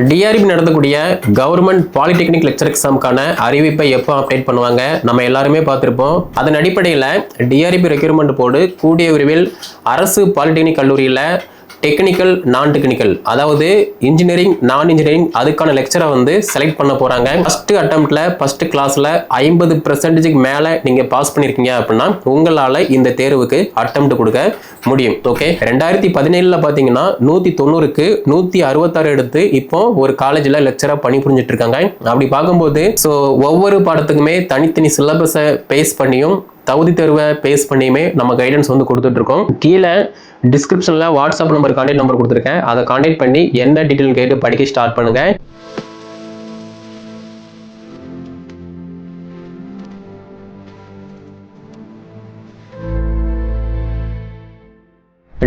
TRP நடத்தக்கூடிய government polytechnic lecturer எக்ஸாமுக்கான அறிவிப்பை எப்போ அப்டேட் பண்ணுவாங்க? நம்ம எல்லாருமே பார்த்துருப்போம். அதன் அடிப்படையில் டிஆர்பி ரெக்யூர்மெண்ட் போர்டு கூடிய விரைவில் அரசு பாலிடெக்னிக் கல்லூரியில் டெக்னிக்கல் நான் டெக்னிக்கல் அதாவது இன்ஜினியரிங் நான் இன்ஜினியரிங் அதுக்கான லெக்சரை வந்து செலக்ட் பண்ண போகிறாங்க ஃபஸ்ட்டு அட்டம்ப்டில் ஃபஸ்ட்டு கிளாஸில் ஐம்பது பர்சன்டேஜுக்கு மேலே நீங்கள் பாஸ் பண்ணியிருக்கீங்க அப்படின்னா உங்களால் இந்த தேர்வுக்கு அட்டம் கொடுக்க முடியும். ஓகே ரெண்டாயிரத்தி பதினேழில் பார்த்தீங்கன்னா நூற்றி தொண்ணூறுக்கு நூற்றி அறுபத்தாறு எடுத்து இப்போ ஒரு காலேஜில் லெக்சராக பணி புரிஞ்சிட்டு இருக்காங்க. அப்படி பார்க்கும்போது ஸோ ஒவ்வொரு பாடத்துக்குமே தனித்தனி சிலபஸை பேஸ் பண்ணியும் தகுதி தேர்வை பேஸ் பண்ணியுமே நம்ம கைடன்ஸ் வந்து கொடுத்துட்ருக்கோம். கீழே டிஸ்கிரிப்ஷனில் வாட்ஸ்அப் நம்பர் கான்டாக்ட் நம்பர் கொடுத்துருக்கேன். அதை கான்டாக்ட் பண்ணி என்ன டீட்டெயில் கேட்டு படிக்க ஸ்டார்ட் பண்ணுங்கள்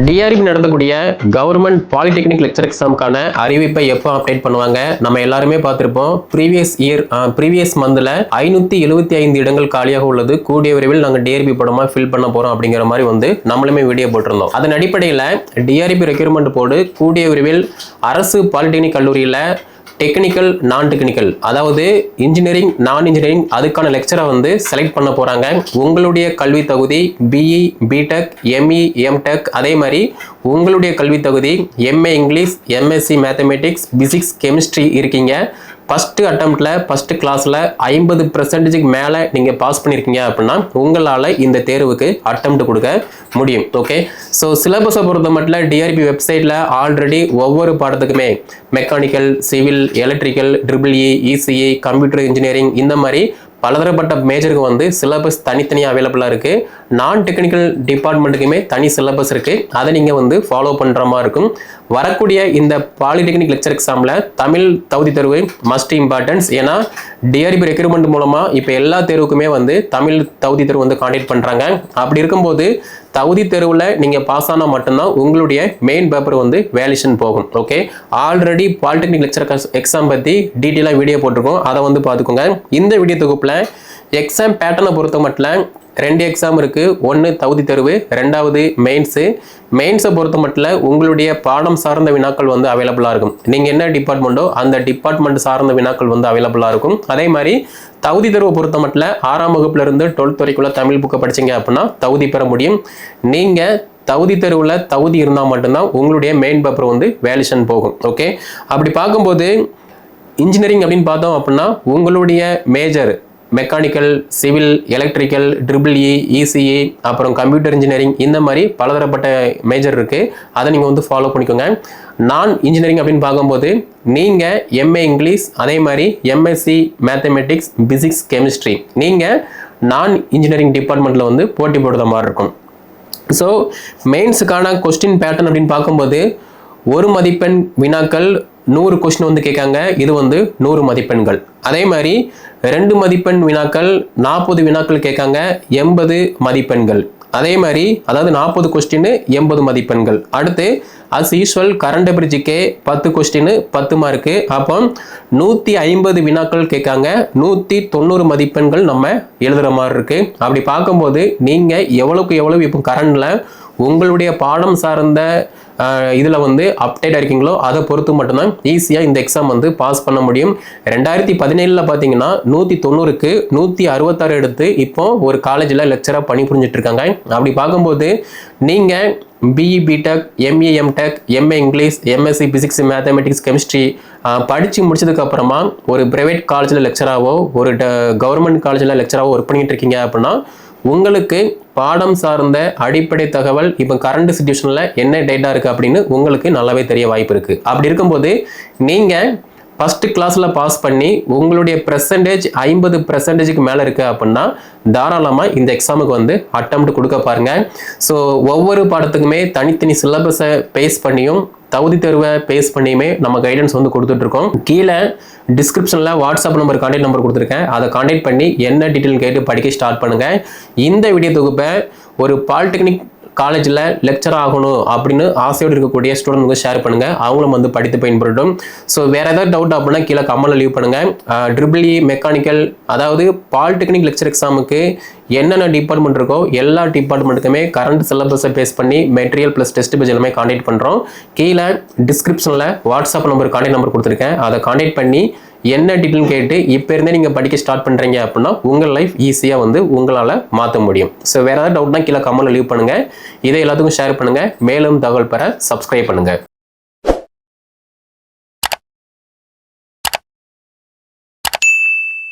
டிஆர்பி நடத்தக்கூடிய கவர்மெண்ட் பாலிடெக்னிக் லெக்சர் எக்ஸாமுக்கான அறிவிப்பை எப்போ அப்டேட் பண்ணுவாங்க? நம்ம எல்லாருமே பார்த்துருப்போம். ப்ரீவியஸ் இயர் ப்ரீவியஸ் மந்தில் ஐநூற்றி எழுபத்தி ஐந்து இடங்கள் காலியாக உள்ளது. கூடிய விரைவில் நாங்கள் டிஆர்பி படமாக ஃபில் பண்ண போகிறோம் அப்படிங்கிற மாதிரி வந்து நம்மளுமே வீடியோ போட்டிருந்தோம். அதன் அடிப்படையில் டிஆர்பி ரெக்யூர்மெண்ட் போர்டு கூடிய விரைவில் அரசு பாலிடெக்னிக் கல்லூரியில் டெக்னிக்கல் நான் டெக்னிக்கல் அதாவது இன்ஜினியரிங் நான் இன்ஜினியரிங் அதுக்கான லெக்சரை வந்து செலக்ட் பண்ண போகிறாங்க உங்களுடைய கல்வி தகுதி பிஇ பிடெக் எம்இ எம்டெக் அதே மாதிரி உங்களுடைய கல்வி தகுதி MA English MSc mathematics physics chemistry இருக்கீங்க. ஃபஸ்ட்டு அட்டம்ப்டில் ஃபஸ்ட்டு கிளாஸில் ஐம்பது பர்சன்டேஜுக்கு மேலே நீங்கள் பாஸ் பண்ணியிருக்கீங்க அப்படின்னா உங்களால் இந்த தேர்வுக்கு அட்டம்ப்ட் கொடுக்க முடியும். ஓகே ஸோ சிலபஸை பொறுத்த மட்டும் டிஆர்பி வெப்சைட்டில் ஆல்ரெடி ஒவ்வொரு பாடத்துக்குமே mechanical civil electrical triple E ECE computer engineering இந்த மாதிரி பலதரப்பட்ட மேஜருக்கு வந்து சிலபஸ் தனித்தனியாக அவைலபிளாக இருக்குது நான் டெக்னிக்கல் டிபார்ட்மெண்ட்டுக்குமே தனி சிலபஸ் இருக்குது அதை நீங்கள் வந்து ஃபாலோ பண்ணுற மாதிரி இருக்கும். வரக்கூடிய இந்த பாலிடெக்னிக் லெக்சர் எக்ஸாமில் தமிழ் தகுதி தேர்வு மஸ்ட் இம்பார்ட்டன்ஸ் ஏன்னா டிஆர்பி ரெக்ரூட்மெண்ட் மூலமாக இப்போ எல்லா தேர்வுக்குமே வந்து தமிழ் தகுதி தேர்வு வந்து காண்டக்ட் பண்ணுறாங்க அப்படி இருக்கும்போது தகுதி தேர்வில் நீங்கள் பாஸ் ஆனால் மட்டும்தான் உங்களுடைய மெயின் பேப்பர் வந்து வேலிஷன் போகும். Okay already polytechnic lecturer exam பற்றி டீட்டெயிலாக வீடியோ போட்டிருக்கோம். அதை வந்து பார்த்துக்கோங்க. இந்த வீடியோ தொகுப்பில் எக்ஸாம் பேட்டர்னை பொறுத்த மட்டும் ரெண்டு எக்ஸாம் இருக்குது ஒன்று தகுதி தேர்வு ரெண்டாவது மெயின்ஸு மெயின்ஸை பொறுத்த மட்டும் உங்களுடைய பாடம் சார்ந்த வினாக்கள் வந்து அவைலபிளாக இருக்கும். நீங்கள் என்ன டிபார்ட்மெண்ட்டோ அந்த டிபார்ட்மெண்ட் சார்ந்த வினாக்கள் வந்து அவைலபிளாக இருக்கும். அதே மாதிரி தகுதி தேர்வை பொறுத்த மட்டும் ஆறாம் வகுப்புலேருந்து டுவெல்த் வரைக்குள்ள தமிழ் புக்கை படிச்சீங்க அப்படின்னா தகுதி பெற முடியும். நீங்கள் தகுதி தேர்வில் தகுதி இருந்தால் மட்டும்தான் உங்களுடைய மெயின் பேப்பர் வந்து வேலிஷன் போகும். ஓகே அப்படி பார்க்கும்போது இன்ஜினியரிங் அப்படின்னு பார்த்தோம் அப்படின்னா உங்களுடைய major mechanical civil electrical triple E ECE அப்புறம் கம்ப்யூட்டர் இன்ஜினியரிங் இந்த மாதிரி பலதரப்பட்ட மேஜர் இருக்குது அதை நீங்கள் வந்து ஃபாலோ பண்ணிக்கோங்க. நான் இன்ஜினியரிங் அப்படின்னு பார்க்கும்போது நீங்கள் எம்ஏ இங்கிலீஷ் அதே மாதிரி எம்எஸ்சி மேத்தமெட்டிக்ஸ் பிசிக்ஸ் கெமிஸ்ட்ரி நீங்கள் நான் இன்ஜினியரிங் டிபார்ட்மெண்ட்டில் வந்து போட்டி போடுற மாதிரி இருக்கும். ஸோ மெயின்ஸுக்கான கொஸ்டின் பேட்டர்ன் அப்படின்னு பார்க்கும்போது ஒரு மதிப்பெண் வினாக்கள் நூறு கொஸ்டின் வந்து கேட்காங்க. இது வந்து நூறு மதிப்பெண்கள். அதே மாதிரி ரெண்டு மதிப்பெண் வினாக்கள் நாற்பது வினாக்கள் கேட்காங்க. எண்பது மதிப்பெண்கள். அதே மாதிரி அதாவது நாற்பது கொஸ்டின் எண்பது மதிப்பெண்கள். அடுத்து அஸ் யூஸ்வல் கரண்ட் பிரிட்ஜுக்கே பத்து கொஸ்டின் பத்து மார்க்கு அப்போ நூற்றி ஐம்பது வினாக்கள் கேட்காங்க. நூற்றி தொண்ணூறு மதிப்பெண்கள் நம்ம எழுதுகிற மாதிரி இருக்குது அப்படி பார்க்கும்போது நீங்கள் எவ்வளோக்கு எவ்வளோ இப்போ கரண்டில் உங்களுடைய பாடம் சார்ந்த இதில் வந்து அப்டேட் இருக்கீங்களோ அதை பொறுத்து மட்டும்தான் ஈஸியாக இந்த எக்ஸாம் வந்து பாஸ் பண்ண முடியும். ரெண்டாயிரத்தி பதினேழில் பார்த்தீங்கன்னா நூற்றி தொண்ணூறுக்கு நூற்றி அறுபத்தாறு எடுத்து இப்போ ஒரு காலேஜில் லெக்சராக பணி புரிஞ்சிட்டு இருக்காங்க. அப்படி பார்க்கும்போது நீங்கள் BE BTech MA MTech MA English MSc physics mathematics chemistry படித்து முடிச்சதுக்கப்புறமா ஒரு ப்ரைவேட் காலேஜில் லெக்சராகவோ ஒரு கவர்மெண்ட் காலேஜில் லெக்சராகவோ ஒர்க் பண்ணிகிட்டு இருக்கீங்க அப்படின்னா உங்களுக்கு பாடம் சார்ந்த அடிப்படை தகவல் இப்போ கரண்ட் சுச்சுவேஷனில் என்ன டேட்டா இருக்குது அப்படின்னு உங்களுக்கு நல்லாவே தெரிய வாய்ப்பு இருக்குது அப்படி இருக்கும்போது நீங்கள் ஃபஸ்ட்டு கிளாஸில் பாஸ் பண்ணி உங்களுடைய பெர்சன்டேஜ் ஐம்பது பெர்சன்டேஜுக்கு மேலே இருக்குது அப்படின்னா தாராளமாக இந்த எக்ஸாமுக்கு வந்து அட்டம்ப்ட் கொடுக்க பாருங்கள் ஸோ ஒவ்வொரு பாடத்துக்குமே தனித்தனி சிலபஸை பேஸ் பண்ணியும் தகுதி தேர்வை பேஸ் பண்ணியுமே நம்ம கைடன்ஸ் வந்து கொடுத்துட்ருக்கோம் கீழே டிஸ்கிரிப்ஷனில் வாட்ஸ்அப் நம்பர் கான்டாக்ட் நம்பர் கொடுத்துருக்கேன். அதை கான்டாக்ட் பண்ணி என்ன டீட்டெயில் கேட்டு படிக்க ஸ்டார்ட் பண்ணுங்கள் இந்த வீடியோ தொகுப்பை ஒரு பாலிடெக்னிக் காலேஜில் லெக்சர் ஆகணும் அப்படின்னு ஆசையோடு இருக்கக்கூடிய ஸ்டூடெண்ட் ஷேர் பண்ணுங்கள் அவங்களும் வந்து படித்து பயன்படட்டும் ஸோ வேற ஏதாவது டவுட் அப்படின்னா கீழே கமெண்ட்ல லீவ் பண்ணுங்கள் ட்ரிபிள்இ மெக்கானிக்கல் அதாவது பாலிடெக்னிக் லெக்சர் எக்ஸாமுக்கு என்னென்ன டிபார்ட்மெண்ட் இருக்கோ எல்லா டிபார்ட்மெண்ட்டுக்குமே கரண்ட் சிலபஸை பேஸ் பண்ணி மெட்டீரியல் ப்ளஸ் டெஸ்ட் பேஜ் எல்லாமே காண்டாக்ட் பண்ணுறோம் கீழே டிஸ்கிரிப்ஷனில் வாட்ஸ்அப் நம்பர் காண்டாக்ட் நம்பர் கொடுத்துருக்கேன். அதை காண்டாக்ட் பண்ணி என்ன டீட்டெயில் கேட்டு இப்போ இருந்தே நீங்கள் படிக்க ஸ்டார்ட் பண்ணுறீங்க அப்படின்னா உங்கள் லைஃப் ஈஸியாக வந்து உங்களால் மாற்ற முடியும். ஸோ வேறு ஏதாவது டவுட்னா கீழே கமெண்ட்ல லீவ் பண்ணுங்கள் இதை எல்லாத்துக்கும் ஷேர் பண்ணுங்கள் மேலும் தகவல் பெற சப்ஸ்கிரைப் பண்ணுங்கள்